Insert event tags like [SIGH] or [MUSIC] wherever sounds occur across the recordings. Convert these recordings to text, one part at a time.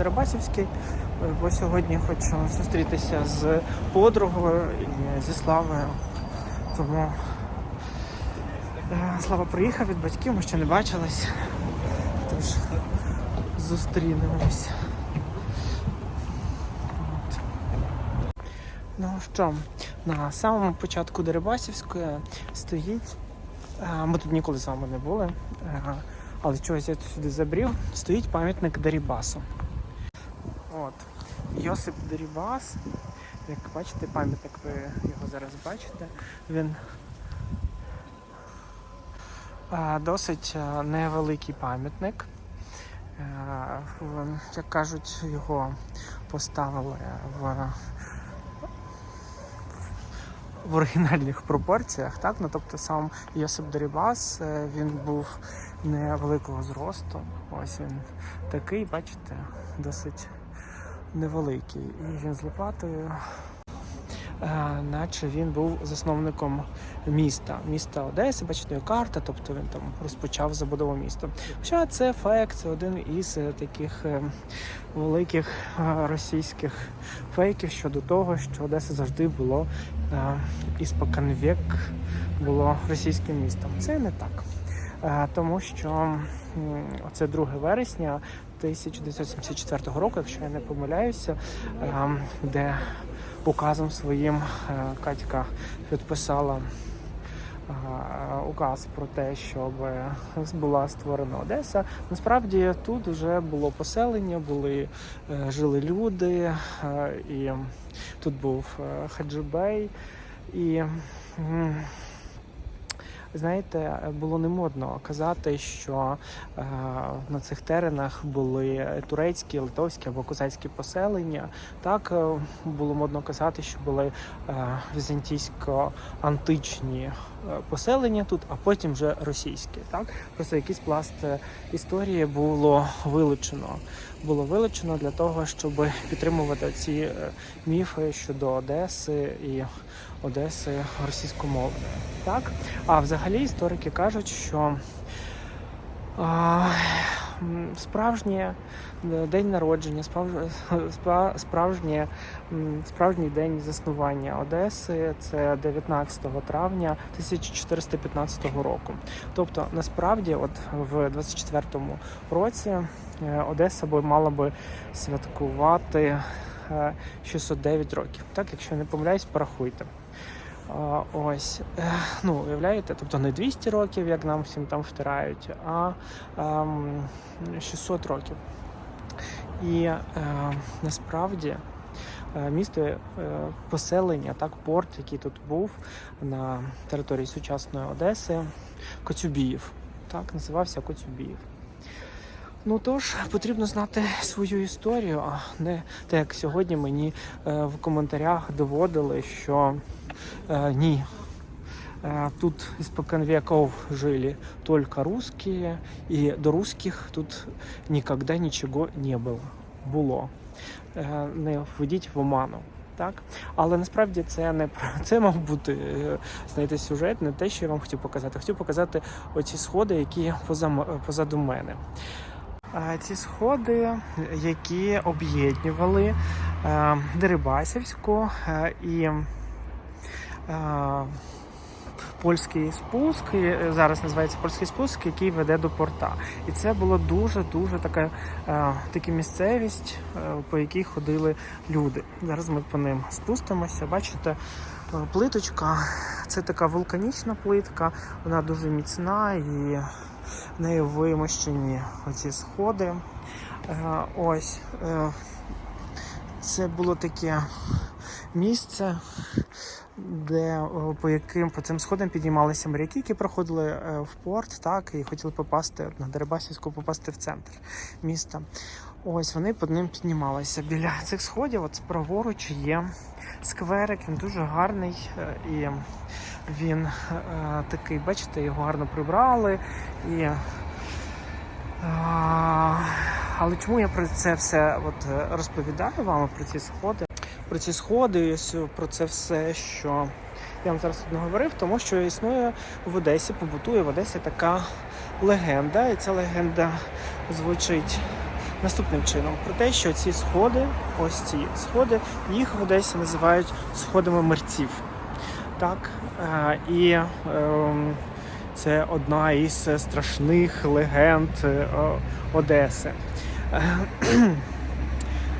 Дерибасівській, бо сьогодні хочу зустрітися з подругою і зі Славою. Тому е, Слава приїхав від батьків, ми ще не бачились. Тож зустрінемось. От. Ну що, на самому початку Дерибасівської стоїть. е, Ми тут ніколи з вами не були, е, але чогось я сюди забрів. Стоїть пам'ятник Дерибасу. От. Йосип Дерибас. Як бачите, пам'ятник, ви його зараз бачите. Він досить невеликий пам'ятник. Е, Як кажуть, його поставили в в оригінальних пропорціях, так? Ну, тобто сам Йосип Дерібас, е, він був невеликого зросту. Ось він такий, бачите, досить невеликий. І він з лопатою. Е, Наче він був засновником міста, міста Одеси, бачите, карта, тобто він там розпочав забудову міста. Хоча це фейк, це один із е, таких е, великих російських фейків щодо того, що Одеса завжди було е, іспокон було російським містом. Це не так. Тому що це 2 вересня 1974 року, якщо я не помиляюся, е, де указом своїм е, Катька підписала е, указ про те, щоб була створена Одеса. Насправді тут вже було поселення, були е, жили люди, і тут був Хаджибей. І знаєте, було не модно казати, що е, на цих теренах були турецькі, литовські або козацькі поселення. Так е, було модно казати, що були е, візантійсько-античні е, поселення тут, а потім вже російські. Так просто якийсь пласт е, історії було вилучено. Було вилучено для того, щоб підтримувати ці е, міфи щодо Одеси і Одеси російськомовної. Так? А взагалі історики кажуть, що справжнє е, день народження, справж- [LAUGHS] справжнє, справжній день заснування Одеси це 19 травня 1415 року. Тобто, насправді, от в 24-му році е, Одеса би мала би святкувати е, 609 років. Так, якщо не помиляюсь, порахуйте. Ось, ну, уявляєте, тобто не 200 років, як нам всім там втирають, а ем, 600 років. І е, насправді е, місто е, поселення, так, порт, який тут був на території сучасної Одеси, Коцюбіїв. Так, називався Коцюбіїв. Ну тож потрібно знати свою історію, а не те, як сьогодні мені е, в коментарях доводили, що э, ні. Э, Тут испокон веков жили только русские, и до русских тут никогда ничего не было. Було. Е, Не введіть в оману. Так? Але насправді це не про [LAUGHS] це мав бути е, знаєте, сюжет, не те, що я вам хотів показати. Хотів показати оці сходи, які поза, м- позаду мене. Ці сходи, які об'єднували е, Дерибасівську е, і е, польський спуск, зараз називається польський спуск, який веде до порта. І це було дуже дуже така, така місцевість, по якій ходили люди. Зараз ми по ним спустимося. Бачите, плиточка це така вулканічна плитка, вона дуже міцна і нею вимощені оці сходи. Е, Ось е, це було таке місце, де по яким по цим сходам піднімалися моряки, які проходили е, в порт, так і хотіли попасти на Дерибасівську, попасти в центр міста. Ось вони під ним піднімалися. Біля цих сходів, от праворуч є скверик, він дуже гарний е, і він е, такий, бачите, його гарно прибрали. І, е, але чому я про це все от, е, розповідаю вам про ці сходи? Про ці сходи, ось про це все, що я вам зараз тут не говорив, тому що існує в Одесі, побутує в Одесі така легенда, і ця легенда звучить наступним чином: про те, що ці сходи, ось ці сходи, їх в Одесі називають сходами мерців. Так, е, і ем, це одна із страшних легенд е, Одеси.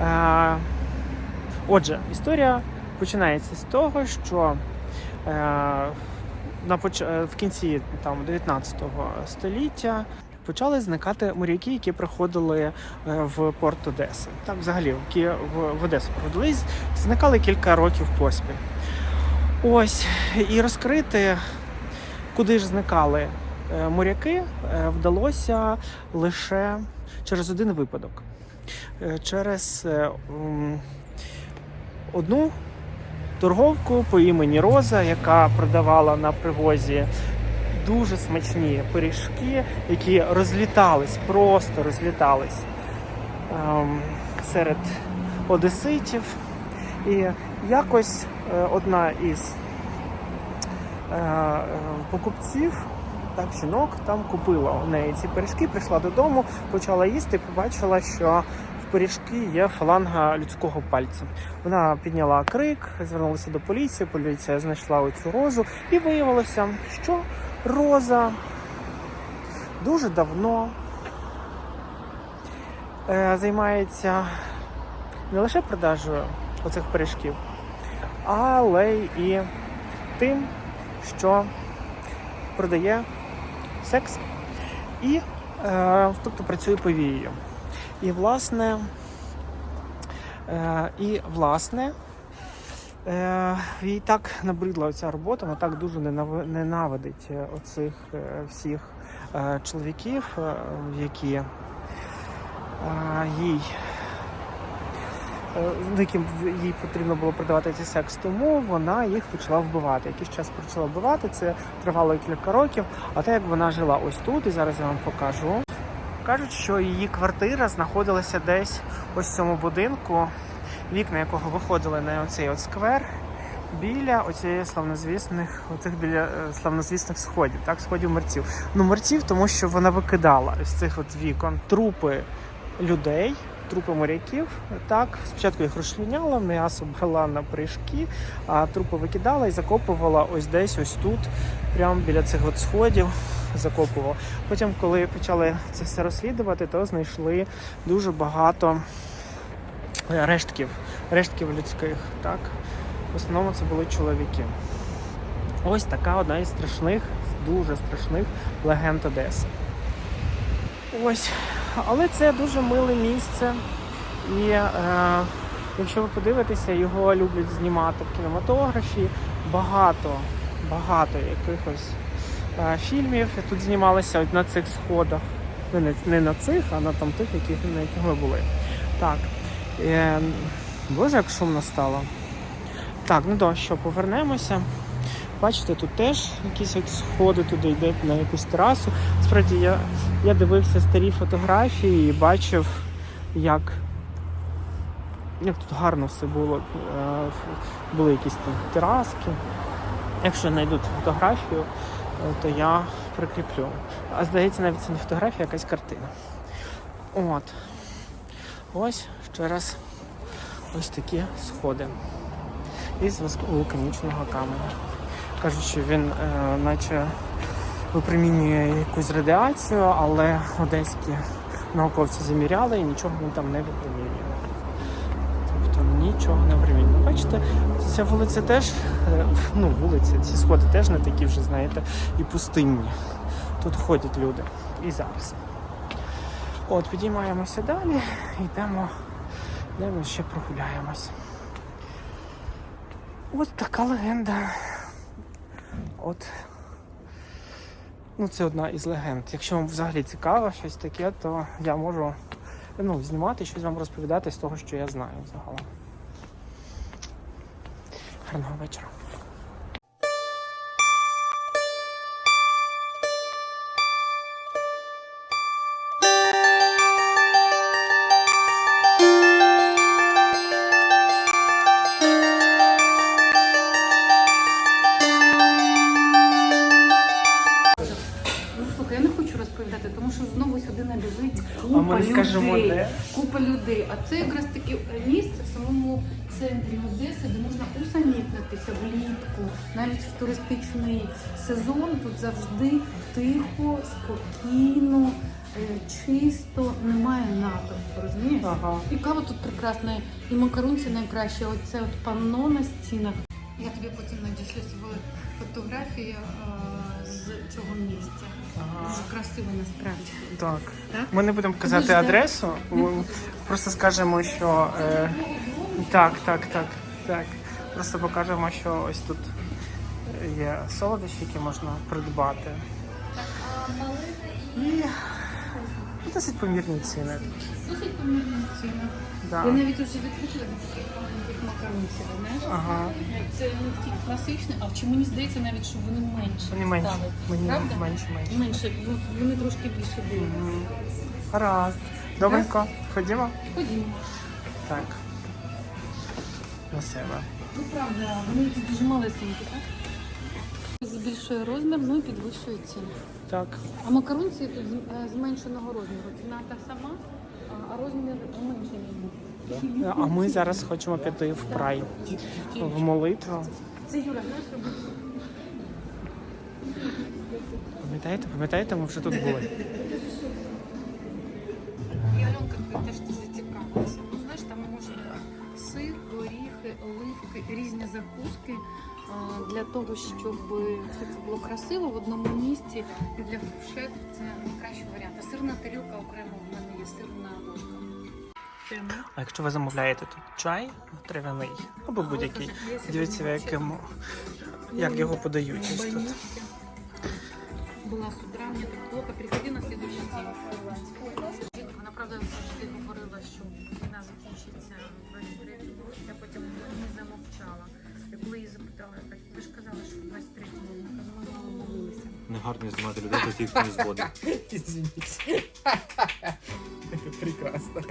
Е, Отже, історія починається з того, що на в кінці там, 19 століття почали зникати моряки, які приходили е, в порт Одеси. Так, взагалі, які в, Одесу приходили, зникали кілька років поспіль. Ось, і розкрити, куди ж зникали е, моряки, е, вдалося лише через один випадок. Через одну торговку по імені Роза, яка продавала на привозі дуже смачні пиріжки, які розлітались, просто розлітались ем, серед одеситів. І якось е, одна із е, е, покупців, так, жінок, там купила у неї ці пиріжки, прийшла додому, почала їсти, побачила, що в пиріжки є фаланга людського пальця. Вона підняла крик, звернулася до поліції. Поліція знайшла оцю розу, і виявилося, що роза дуже давно е, займається не лише продажею оцих пиріжків, але і тим, що продає секс і е, тобто працює повією. І власне, е, і власне, е, їй так набридла ця робота, вона так дуже ненави- ненавидить е, оцих е, всіх е, чоловіків, які їй е, яким їй потрібно було продавати цей секс, тому вона їх почала вбивати. Якийсь час почала вбивати, це тривало кілька років. А те, як вона жила ось тут, і зараз я вам покажу. Кажуть, що її квартира знаходилася десь ось в цьому будинку, вікна якого виходили на оцей от сквер. Біля оцієї славнозвісних, оцих біля е, славнозвісних сходів, так, сходів мерців. Ну, мерців, тому що вона викидала з цих от вікон трупи людей, трупи моряків. Так, спочатку їх розчленяла, м'ясо брала на прыжки, а трупи викидала і закопувала ось десь, ось тут, прямо біля цих от сходів. Закопувала. Потім, коли почали це все розслідувати, то знайшли дуже багато рештків, рештків людських. Так? В основному це були чоловіки. Ось така одна із страшних, дуже страшних легенд Одеси. Ось, але це дуже миле місце. І е, якщо ви подивитеся, його люблять знімати в кінематографі. Багато, багато якихось е, фільмів тут знімалися на цих сходах. Не, не на цих, а на там тих, яких, на яких ми були. Так. Е, боже, як шумно стало. Так, ну то що, повернемося. Бачите, тут теж якісь от сходи туди йдуть на якусь терасу. Справді я, я дивився старі фотографії і бачив, як, як тут гарно все було. Е, Були якісь там тераски. Якщо знайду фотографію, е, то я прикріплю. А здається, навіть це не фотографія, а якась картина. От. Ось ще раз ось такі сходи із вулканічного каменю. Кажуть, що він е, наче випромінює якусь радіацію, але одеські науковці заміряли і нічого він там не випромінює. Тобто нічого не випромінює. Бачите, ця вулиця теж, е, ну, вулиця, ці сходи теж не такі вже, знаєте, і пустинні. Тут ходять люди. І зараз. От, підіймаємося далі, йдемо, йдемо ще прогуляємось. От така легенда. От. Ну, це одна із легенд. Якщо вам взагалі цікаво щось таке, то я можу ну, знімати щось вам розповідати з того, що я знаю загалом. Гарного вечора. А купа ми не скажемо, людей. де? Купа людей. А це якраз таки місце в самому центрі Одеси, де можна усамітнитися влітку, навіть в туристичний сезон. Тут завжди тихо, спокійно, е, чисто, немає натовпу, розумієш? Ага. І кава тут прекрасна, і макарунці найкраще. Оце от панно на стінах. Я тобі потім надішлю свої фотографії е, з цього місця. Дуже красиво насправді. Так. Так? Ми не будемо казати Дуже, адресу, ми просто скажемо, що е, так, так, так, так. Просто покажемо, що ось тут є солодощі, які можна придбати. І досить помірні ціни. Досить помірні ціни. Да. Я навіть вже відкрила маленьких макарунців, знаєш? Ага. Це не такі класичні, а чи мені здається навіть, що вони менше. Вони менші. стали. Мені Правда? менше, менше. Менше, ну, вони трошки більше були. Мгм. Гаразд. Добренько. Ходімо? Ходімо. Так. На себе. Ну правда, вони якісь дуже малесенькі, так? Збільшує розмір, ну і підвищує ціну. Так. А макарунці тут з- е, зменшеного розміру. Ціна та сама, а- розмір менший був. А ми зараз хочемо піти в прай в молитву. Це Юра, знаєш, робить Пам'ятаєте, пам'ятаєте, ми вже тут були. І Альонка теж зацікавилася. Ну, знаєш, там можна сир, горіхи, оливки, різні закуски для того, щоб все це було красиво в одному місці. І для фуршет це найкращий варіант. А сирна тарілка окремо в мене є сирна ложка. А якщо ви замовляєте тут чай трав'яний або будь-який, дивіться, в якому як його подають ось тут. Больничка. Была утра, мне так плохо. Негарно знімати людей, хто їх не згоден. [LAUGHS] Прекрасно.